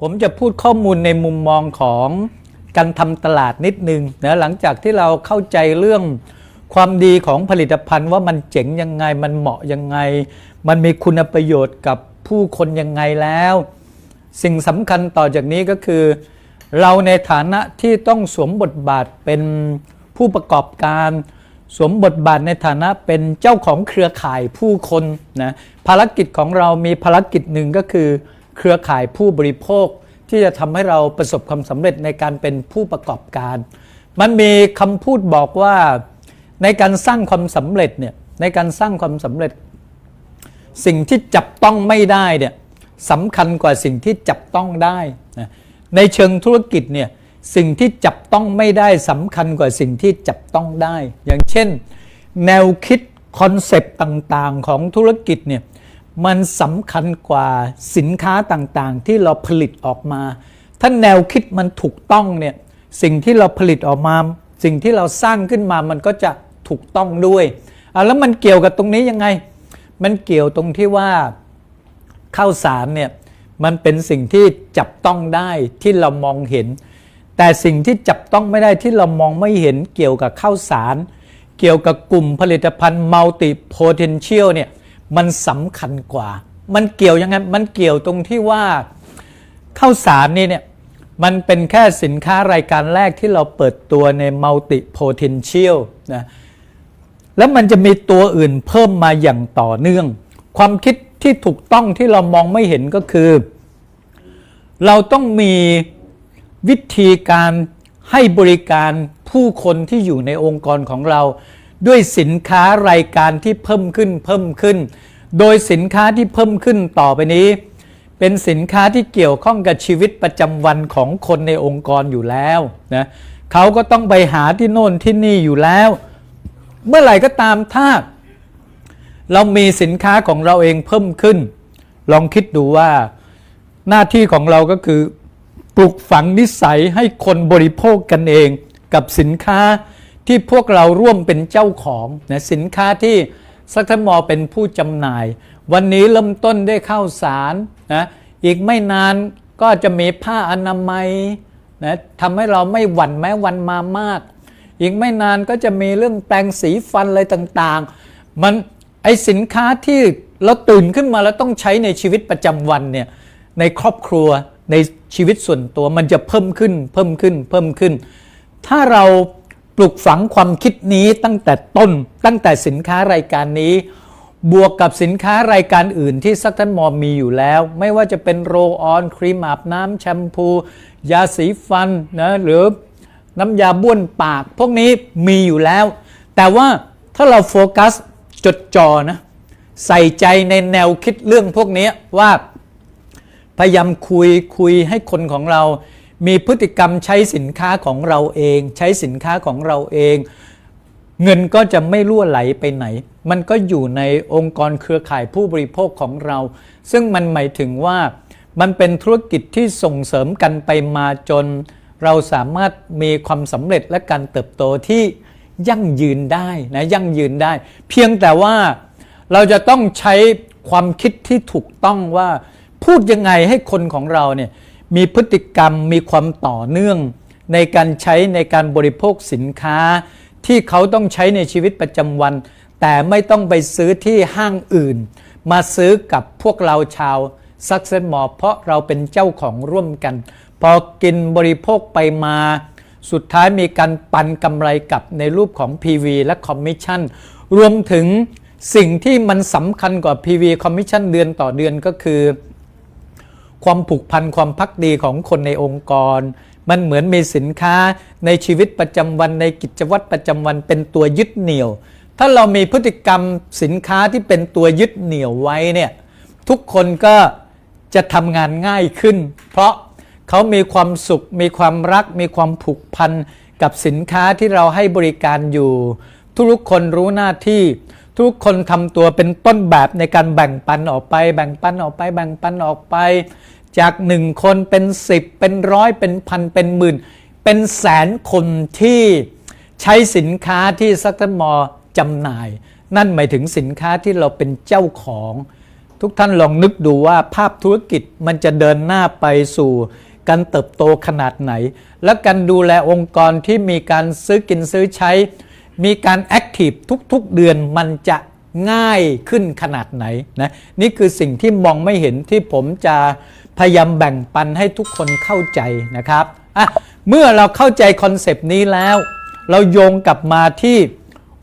ผมจะพูดข้อมูลในมุมมองของการทำตลาดนิดนึงนะหลังจากที่เราเข้าใจเรื่องความดีของผลิตภัณฑ์ว่ามันเจ๋งยังไงมันเหมาะยังไง มันมีคุณประโยชน์กับผู้คนยังไงแล้ว สิ่งสำคัญต่อจากนี้ก็คือ เราในฐานะที่ต้องสวมบทบาทเป็นผู้ประกอบการ สวมบทบาทในฐานะเป็นเจ้าของเครือข่ายผู้คนนะภารกิจของเรามีภารกิจหนึ่งก็คือ เครือข่ายผู้บริโภคที่จะทำให้เราประสบความสำเร็จในการเป็นผู้ประกอบการ มันมีคำพูดบอกว่าในการสร้างความสำเร็จเนี่ยในการสร้างความสำเร็จ สิ่งที่จับต้องไม่ได้เนี่ยสำคัญกว่าสิ่งที่จับต้องได้นะในเชิงธุรกิจเนี่ยสิ่งที่จับต้องไม่ได้สำคัญกว่าสิ่งที่จับต้องได้ อย่างเช่น แนวคิดคอนเซปต์ต่างๆของธุรกิจเนี่ย มันสำคัญกว่าสินค้าต่างๆ ที่เราผลิตออกมา ถ้าแนวคิดมันถูกต้องเนี่ยสิ่งที่เราผลิตออกมา สิ่งที่เราสร้างขึ้นมามันก็จะถูกต้องด้วยอะแล้วมันเกี่ยวกับตรงนี้ยังไง มันเกี่ยวตรงที่ว่าข้าวสารเนี่ยมันเป็นสิ่งที่จับต้องได้ที่เรามองเห็น แต่สิ่งที่จับต้องไม่ได้ที่เรามองไม่เห็นเกี่ยวกับข้าวสาร เกี่ยวกับกลุ่มผลิตภัณฑ์ multi potential เนี่ย มันสำคัญกว่า มันเกี่ยวยังไง มันเกี่ยวตรงที่ว่าข้าวสารนี่เนี่ยมันเป็นแค่สินค้ารายการแรกที่เราเปิดตัวใน multi potential นะแล้วมันจะมีตัวอื่นเพิ่มมาอย่างต่อเนื่อง ความคิดที่ถูกต้องที่เรามองไม่เห็นก็คือ เราต้องมีวิธีการให้บริการผู้คนที่อยู่ในองค์กรของเรา ด้วยสินค้ารายการที่เพิ่มขึ้นเพิ่มขึ้น โดยสินค้าที่เพิ่มขึ้นต่อไปนี้ เป็นสินค้าที่เกี่ยวข้องกับชีวิตประจำวันของคนในองค์กรอยู่แล้วนะเขาก็ต้องไปหาที่โน่นที่นี่อยู่แล้ว เมื่อไหร่ก็ตามถ้าเรามีสินค้าของเราเองเพิ่มขึ้น ลองคิดดูว่าหน้าที่ของเราก็คือ ปลุกฝังนิสัยให้คนบริโภคกันเองกับสินค้า ที่พวกเราร่วมเป็นเจ้าของนะสินค้าที่สักทมอเป็นผู้จำหน่าย วันนี้เริ่มต้นด้วยข้าวสารนะอีกไม่นานก็จะมีผ้าอนามัยนะทำให้เราไม่หวั่นแม้วันมามาก อีกไม่นานก็จะมีเรื่องแปรงสีฟันอะไรต่างๆ มันไอสินค้าที่เราตื่นขึ้นมาแล้วต้องใช้ในชีวิตประจำวันเนี่ยในครอบครัวในชีวิตส่วนตัวมันจะเพิ่มขึ้นเพิ่มขึ้นเพิ่มขึ้น ถ้าเรา ปลูกฝังความคิดนี้ตั้งแต่ต้นตั้งแต่สินค้ารายการนี้ บวกกับสินค้ารายการอื่นที่ซักท่านมอมมีอยู่แล้ว ไม่ว่าจะเป็นโรลออนครีมอาบน้ำแชมพู ยาสีฟันนะหรือน้ำยาบ้วนปาก พวกนี้มีอยู่แล้ว แต่ว่าถ้าเราโฟกัสจดจ่อนะใส่ใจในแนวคิดเรื่องพวกนี้ว่าพยายามคุยคุยให้คนของเรา มีพฤติกรรมใช้สินค้าของเราเอง ใช้สินค้าของเราเอง เงินก็จะไม่ล่วไหลไปไหน มันก็อยู่ในองค์กรเครือข่ายผู้บริโภคของเรา ซึ่งมันหมายถึงว่ามันเป็นธุรกิจที่ส่งเสริมกันไปมาจน เราสามารถมีความสำเร็จและการเติบโตที่ยั่งยืนได้นะยั่งยืนได้ เพียงแต่ว่าเราจะต้องใช้ความคิดที่ถูกต้องว่า พูดยังไงให้คนของเราเนี่ย มีพฤติกรรมมีความต่อเนื่องในการใช้ในการบริโภคสินค้า ที่เขาต้องใช้ในชีวิตประจำวัน แต่ไม่ต้องไปซื้อที่ห้างอื่น มาซื้อกับพวกเราชาวซักเซนมอเพราะเราเป็นเจ้าของร่วมกัน พอกินบริโภคไปมา สุดท้ายมีการปันกำไรกับในรูปของ PV และคอมมิชชั่นรวมถึงสิ่งที่มันสำคัญกว่า PV คอมมิชชั่นเดือนต่อเดือนก็คือ ความผูกพันความพักดีของคนในองค์กร มันเหมือนมีสินค้าในชีวิตประจำวันในกิจวัตรประจำวันเป็นตัวยึดเหนี่ยว ถ้าเรามีพฤติกรรมสินค้าที่เป็นตัวยึดเหนี่ยวไว้เนี่ยทุกคนก็จะทำงานง่ายขึ้น เพราะเขามีความสุข มีความรัก มีความผูกพันกับสินค้าที่เราให้บริการอยู่ ทุกคนรู้หน้าที่ ทุกคนทำตัวเป็นต้นแบบในการแบ่งปันออกไป แบ่งปันออกไป แบ่งปันออกไป จากหนึ่งคนเป็นสิบเป็นร้อยเป็นพันเป็นหมื่น เป็นแสนคนที่ใช้สินค้าที่ซักมอจำหน่าย นั่นหมายถึงสินค้าที่เราเป็นเจ้าของ ทุกท่านลองนึกดูว่าภาพธุรกิจมันจะเดินหน้าไปสู่การเติบโตขนาดไหน และการดูแลองค์กรที่มีการซื้อกินซื้อใช้ มีการแอคทีฟทุกๆเดือนมันจะง่ายขึ้นขนาดไหนนะนี่คือสิ่งที่มองไม่เห็นที่ผมจะพยายามแบ่งปันให้ทุกคนเข้าใจนะครับอะเมื่อเราเข้าใจคอนเซปต์นี้แล้ว เราโยงกลับมาที่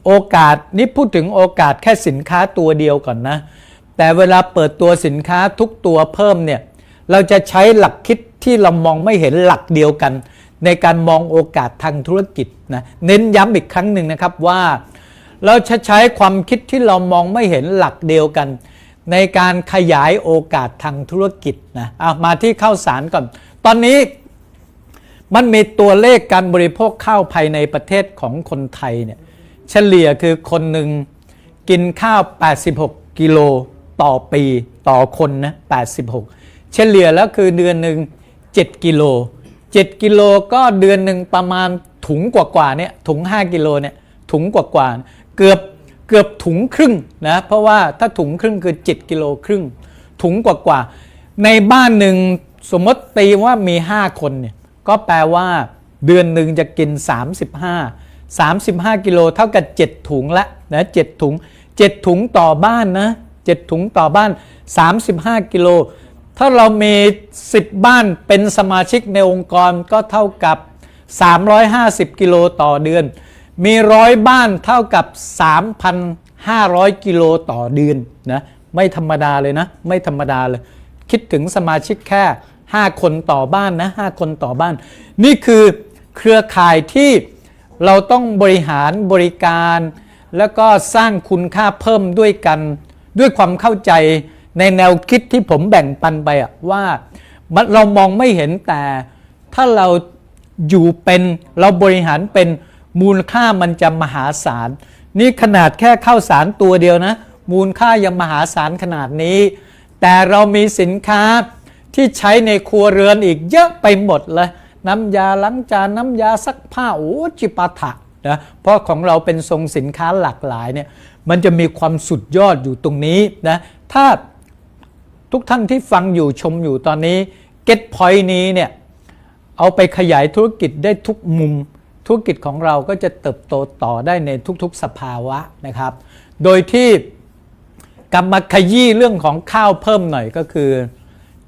โอกาสนี่พูดถึงโอกาสแค่สินค้าตัวเดียวก่อนนะ แต่เวลาเปิดตัวสินค้าทุกตัวเพิ่มเนี่ยเราจะใช้หลักคิดที่เรามองไม่เห็นหลักเดียวกัน ในการมองโอกาสทางธุรกิจนะเน้นย้ำอีกครั้งหนึ่งนะครับว่า เราจะใช้ความคิดที่เรามองไม่เห็นหลักเดียวกัน ในการขยายโอกาสทางธุรกิจนะเอามาที่ข้าวสารก่อน ตอนนี้มันมีตัวเลขการบริโภคข้าวภายในประเทศของคนไทยเนี่ยเฉลี่ยคือคนหนึ่งกินข้าว 86 กิโลต่อปีต่อคนนะ86 เฉลี่ยแล้วคือเดือนหนึ่ง7 กิโล 7 กิโลก็เดือนหนึ่งประมาณถุงกว่าๆเนี่ยถุง 5 กิโลเนี่ยถุงกว่าๆเกือบเกือบถุงครึ่งนะเพราะว่าถ้าถุงครึ่งคือ 7 กิโลครึ่ง ถุงกว่าๆในบ้านหนึ่งสมมติตีว่ามี 5 คนเนี่ยก็แปลว่าเดือนหนึ่งจะกิน 35 35 กิโลเท่ากับ 7 ถุงละนะ7ถุง 7 ถุงต่อบ้านนะ7ถุงต่อบ้าน 35 กิโล ถ้าเรามี 10 บ้านเป็นสมาชิกในองค์กรก็เท่ากับ 350 กิโลต่อเดือน มีร้อยบ้านเท่ากับ 3,500 กิโลต่อเดือนนะไม่ธรรมดาเลยนะ ไม่ธรรมดาเลย คิดถึงสมาชิกแค่ 5 คนต่อบ้านนะ 5 คนต่อบ้าน นี่คือเครือข่ายที่เราต้องบริหารบริการ แล้วก็สร้างคุณค่าเพิ่มด้วยกัน ด้วยความเข้าใจ ในแนวคิดที่ผมแบ่งปันไปอะว่าเรามองไม่เห็นแต่ถ้าเราอยู่เป็นเราบริหารเป็นมูลค่ามันจะมหาศาล นี่ขนาดแค่ข้าวสารตัวเดียวนะ มูลค่ายังมหาศาลขนาดนี้ แต่เรามีสินค้าที่ใช้ในครัวเรือนอีกเยอะไปหมดเลย น้ำยาล้างจานน้ำยาซักผ้าโอ้จิปาถะนะเพราะของเราเป็นทรงสินค้าหลากหลายเนี่ยมันจะมีความสุดยอดอยู่ตรงนี้นะถ้า ทุกท่านที่ฟังอยู่ชมอยู่ตอนนี้ get point นี้เนี่ยเอาไปขยายธุรกิจได้ทุกมุม ธุรกิจของเราก็จะเติบโตต่อได้ในทุกๆสภาวะนะครับ โดยที่กลับมาขยี้เรื่องของข้าวเพิ่มหน่อยก็คือ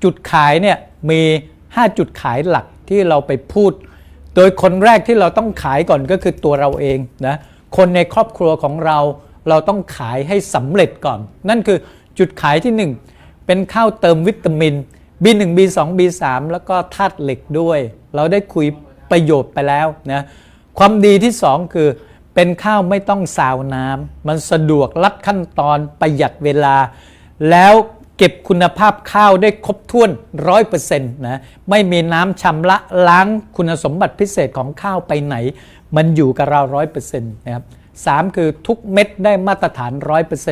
จุดขายเนี่ยมี 5 จุดขายหลักที่เราไปพูด โดยคนแรกที่เราต้องขายก่อนก็คือตัวเราเองนะคนในครอบครัวของเราเราต้องขายให้สำเร็จก่อน นั่นคือจุดขายที่ 1 เป็นข้าวเติมวิตามิน B1 B2 B3 แล้วก็ธาตุเหล็กด้วย เราได้คุยประโยชน์ไปแล้วนะความดีที่ 2 คือเป็นข้าวไม่ต้องซาวน้ำมันสะดวกลัดขั้นตอนประหยัดเวลา แล้วเก็บคุณภาพข้าวได้ครบถ้วนร้อยเปอร์เซ็นต์นะไม่มีน้ำชำระล้างคุณสมบัติพิเศษของข้าวไปไหน มันอยู่กับเราร้อยเปอร์เซ็นต์นะครับสามคือทุกเม็ดได้มาตรฐานร้อยเปอร์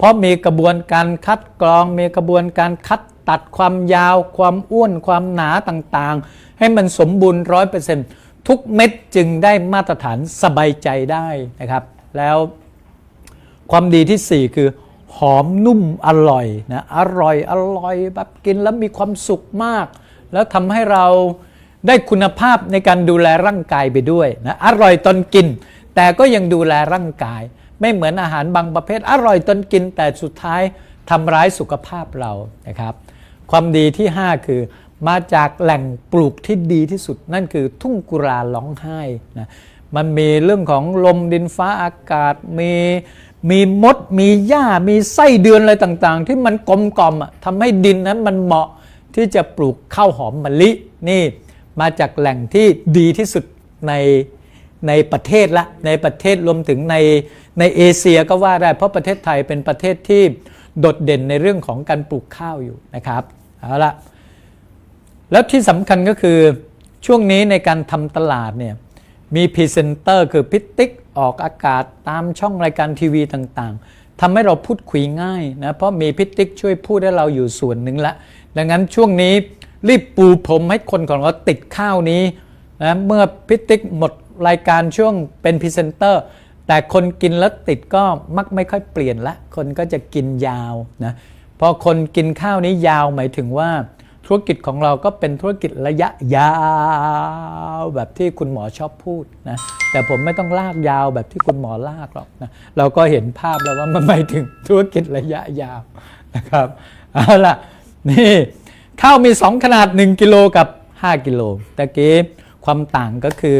เพราะมีกระบวนการคัดกรองมีกระบวนการคัดตัดความยาว ความอ้วน ความหนาต่างๆ ให้มันสมบูรณ์ร้อยเปอร์เซ็นต์ทุกเม็ดจึงได้มาตรฐานสบายใจได้นะครับ แล้วความดีที่ 4 คือ หอมนุ่มอร่อยนะอร่อยอร่อยแบบกินแล้วมีความสุขมาก แล้วทำให้เราได้คุณภาพในการดูแลร่างกายไปด้วยนะอร่อยตอนกิน แต่ก็ยังดูแลร่างกาย ไม่เหมือนอาหารบางประเภท อร่อยตอนกินแต่สุดท้ายทำร้ายสุขภาพเรานะครับ ความดีที่ 5 คือมาจากแหล่งปลูกที่ดีที่สุด นั่นคือทุ่งกุราร้องไห้นะมันมีเรื่องของลมดินฟ้าอากาศมีมีมด มีหญ้า มีไส้เดือนอะไรต่างๆ ที่มันกลมกล่อมทำให้ดินนั้นมันเหมาะที่จะปลูกข้าวหอมมะลินี่ มาจากแหล่งที่ดีที่สุดใน ในประเทศละในประเทศรวมถึงในในเอเชียก็ว่าได้เพราะประเทศไทยเป็นประเทศที่โดดเด่นในเรื่องของการปลูกข้าวอยู่นะครับเอาละแล้วที่สำคัญก็คือช่วงนี้ในการทำตลาดเนี่ยมีพรีเซนเตอร์คือพิติกออกอากาศตามช่องรายการทีวีต่างๆทำให้เราพูดคุยง่ายนะเพราะมีพิติกช่วยพูดให้เราอยู่ส่วนหนึ่งละ ดังนั้นช่วงนี้รีบปูพรมให้คนของเราติดข้าวนี้นะเมื่อพิติกหมด รายการช่วงเป็นพรีเซนเตอร์แต่คนกินแล้วติดก็มักไม่ค่อยเปลี่ยนละ คนก็จะกินยาวนะพอคนกินข้าวนี้ยาวหมายถึงว่า ธุรกิจของเราก็เป็นธุรกิจระยะยาว แบบที่คุณหมอชอบพูดนะแต่ผมไม่ต้องลากยาวแบบที่คุณหมอลากหรอกนะเราก็เห็นภาพแล้วว่ามันหมายถึงธุรกิจระยะยาวนะครับเอาล่ะนี่ข้าวมี 2 ขนาด 1 กิโลกับ 5 กิโลตะกี้ความต่างก็คือ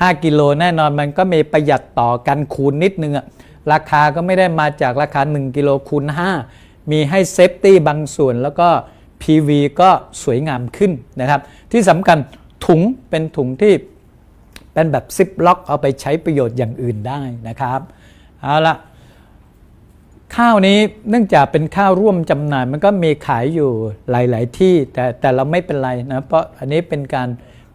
5 กิโลแน่นอนมันก็มีประหยัดต่อกันคูณนิดนึงอะราคาก็ไม่ได้มาจากราคา 1 กิโลคูณ 5 มีให้เซฟตี้บางส่วนแล้วก็ PV ก็สวยงามขึ้นนะครับ ที่สำคัญถุงเป็นถุงที่เป็นแบบซิปล็อกเอาไปใช้ประโยชน์อย่างอื่นได้นะครับเอาละข้าวนี้เนื่องจากเป็นข้าวร่วมจำหน่ายมันก็มีขายอยู่หลาย ๆ ที่แต่แต่เราไม่เป็นไรนะเพราะอันนี้เป็นการ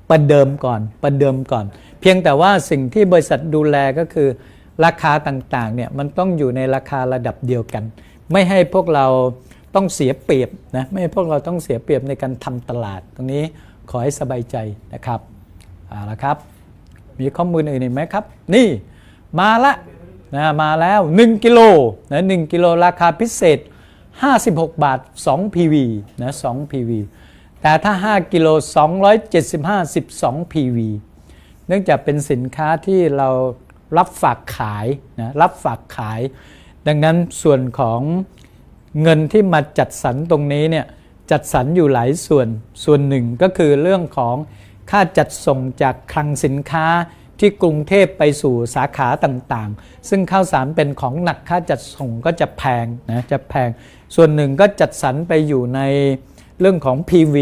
ประเดิมก่อนประเดิมก่อน เพียงแต่ว่าสิ่งที่บริษัทดูแลก็คือราคาต่างๆเนี่ยมันต้องอยู่ในราคาระดับเดียวกัน ไม่ให้พวกเราต้องเสียเปรียบนะไม่ให้พวกเราต้องเสียเปรียบในการทำตลาด ตรงนี้ขอให้สบายใจนะครับเอาละครับ มีข้อมูลอื่นอีกไหมครับ นี่มาละนะมาแล้ว 1 กิโลนะ1กิโลราคาพิเศษ 56 บาท 2 PV นะ2 PV แต่ถ้า 5 กิโล 275 12 PV เนื่องจากเป็นสินค้าที่เรารับฝากขายนะรับฝากขาย ดังนั้นส่วนของเงินที่มาจัดสรรตรงนี้เนี่ยจัดสรรอยู่หลายส่วนส่วนหนึ่งก็คือเรื่องของค่าจัดส่งจากคลังสินค้าที่กรุงเทพไปสู่สาขาต่างๆ ซึ่งข้าวสารเป็นของหนักค่าจัดส่งก็จะแพงนะจะแพง ส่วนหนึ่งก็จัดสรรไปอยู่ในเรื่องของ PV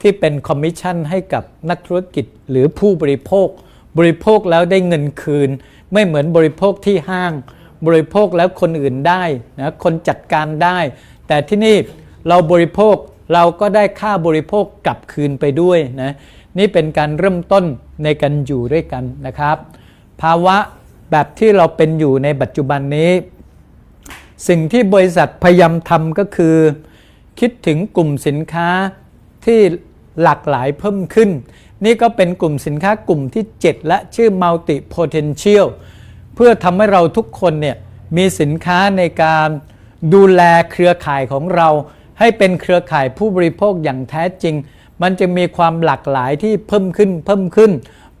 ที่เป็นคอมมิชชั่นให้กับนักธุรกิจหรือผู้บริโภค บริโภคแล้วได้เงินคืน ไม่เหมือนบริโภคที่ห้าง บริโภคแล้วคนอื่นได้นะคนจัดการได้ แต่ที่นี่เราบริโภคเราก็ได้ค่าบริโภคกลับคืนไปด้วยนะนี่เป็นการเริ่มต้นในการอยู่ด้วยกันนะครับ ภาวะแบบที่เราเป็นอยู่ในปัจจุบันนี้ สิ่งที่บริษัทพยายามทำก็คือ คิดถึงกลุ่มสินค้า ที่หลากหลายเพิ่มขึ้น นี่ก็เป็นกลุ่มสินค้ากลุ่มที่ 7 และชื่อ Multi Potential เพื่อทำให้เราทุกคนเนี่ยมีสินค้าในการดูแลเครือข่ายของเรา ให้เป็นเครือข่ายผู้บริโภคอย่างแท้จริง มันจะมีความหลากหลายที่เพิ่มขึ้นเพิ่มขึ้น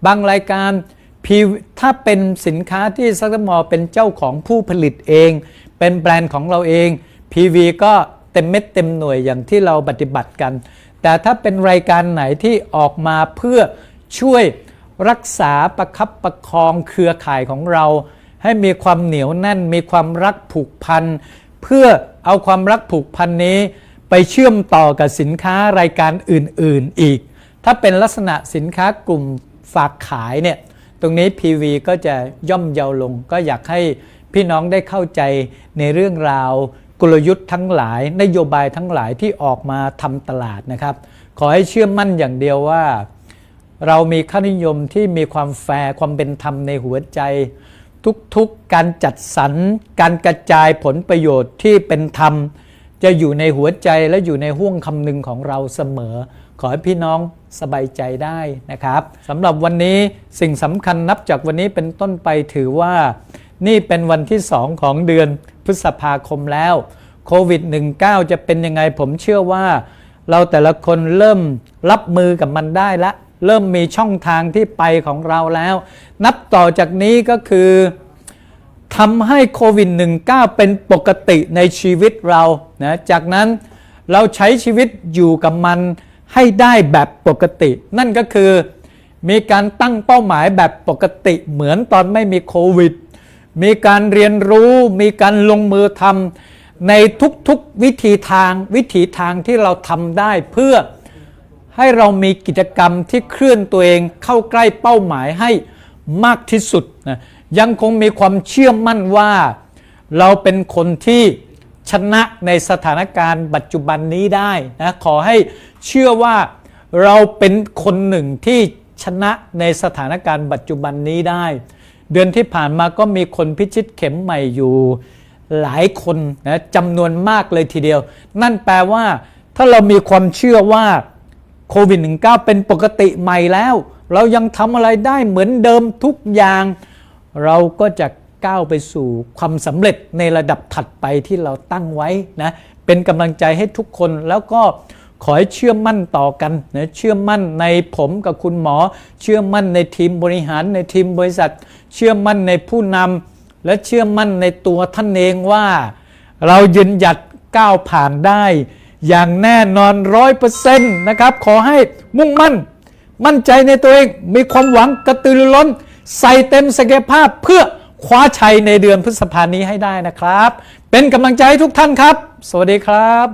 บางรายการถ้าเป็นสินค้าที่ซักมอเป็นเจ้าของผู้ผลิตเอง เป็นแบรนด์ของเราเอง PV ก็เต็มเม็ดเต็มหน่วยอย่างที่เราปฏิบัติกัน แต่ถ้าเป็นรายการไหนที่ออกมาเพื่อช่วยรักษาประคับประคองเครือข่ายของเรา ให้มีความเหนียวแน่น มีความรักผูกพันเพื่อเอาความรักผูกพันนี้ ไปเชื่อมต่อกับสินค้ารายการอื่นๆอีก ถ้าเป็นลักษณะสินค้ากลุ่มฝากขายเนี่ยตรงนี้ PV ก็จะย่อมเยาวลง ก็อยากให้พี่น้องได้เข้าใจในเรื่องราว กลยุทธ์ทั้งหลาย นโยบายทั้งหลายที่ออกมาทำตลาดนะครับ ขอให้เชื่อมั่นอย่างเดียวว่า เรามีค่านิยมที่มีความแฟร์ความเป็นธรรมในหัวใจ ทุกๆการจัดสรรการกระจายผลประโยชน์ที่เป็นธรรม จะอยู่ในหัวใจและอยู่ในห่วงคำนึงของเราเสมอ ขอให้พี่น้องสบายใจได้นะครับสำหรับวันนี้สิ่งสำคัญนับจากวันนี้เป็นต้นไปถือว่า นี่เป็นวันที่2ของเดือน พฤษภาคมแล้วโควิด -19 จะเป็นยังไงผมเชื่อว่า เราแต่ละคนเริ่มรับมือกับมันได้ละ เริ่มมีช่องทางที่ไปของเราแล้ว นับต่อจากนี้ก็คือทำให้โควิด -19 เป็นปกติในชีวิตเรานะจากนั้นเราใช้ชีวิตอยู่กับมันให้ได้แบบปกติ นั่นก็คือมีการตั้งเป้าหมายแบบปกติเหมือนตอนไม่มีโควิด มีการเรียนรู้มีการลงมือทำในทุกๆวิธีทางวิถีทางที่เราทำได้เพื่อให้เรามีกิจกรรมที่เคลื่อนตัวเองเข้าใกล้เป้าหมายให้มากที่สุดนะยังคงมีความเชื่อมั่นว่า เราเป็นคนที่ชนะในสถานการณ์ปัจจุบันนี้ได้นะขอให้เชื่อว่าเราเป็นคนหนึ่งที่ชนะในสถานการณ์ปัจจุบันนี้ได้ เดือนที่ผ่านมาก็มีคนพิชิตเข็มใหม่อยู่หลายคนนะจำนวนมากเลยทีเดียว นั่นแปลว่า ถ้าเรามีความเชื่อว่าโควิด -19 เป็นปกติใหม่แล้ว เรายังทำอะไรได้เหมือนเดิมทุกอย่าง เราก็จะก้าวไปสู่ความสำเร็จในระดับถัดไปที่เราตั้งไว้นะเป็นกำลังใจให้ทุกคนแล้วก็ ขอให้เชื่อมั่นต่อกันนะเชื่อมั่นในผมกับคุณหมอ เชื่อมั่นในทีมบริหารในทีมบริษัท เชื่อมั่นในผู้นำและเชื่อมั่นในตัวท่านเองว่า เรายืนหยัดก้าวผ่านได้ อย่างแน่นอนร้อยเปอร์เซ็นต์นะครับ ขอให้มุ่งมั่น มั่นใจในตัวเองมีความหวังกระตือรือร้น ใส่เต็มศักยภาพเพื่อคว้าชัยในเดือนพฤษภานี้ให้ได้นะครับ เป็นกำลังใจให้ทุกท่านครับ สวัสดีครับ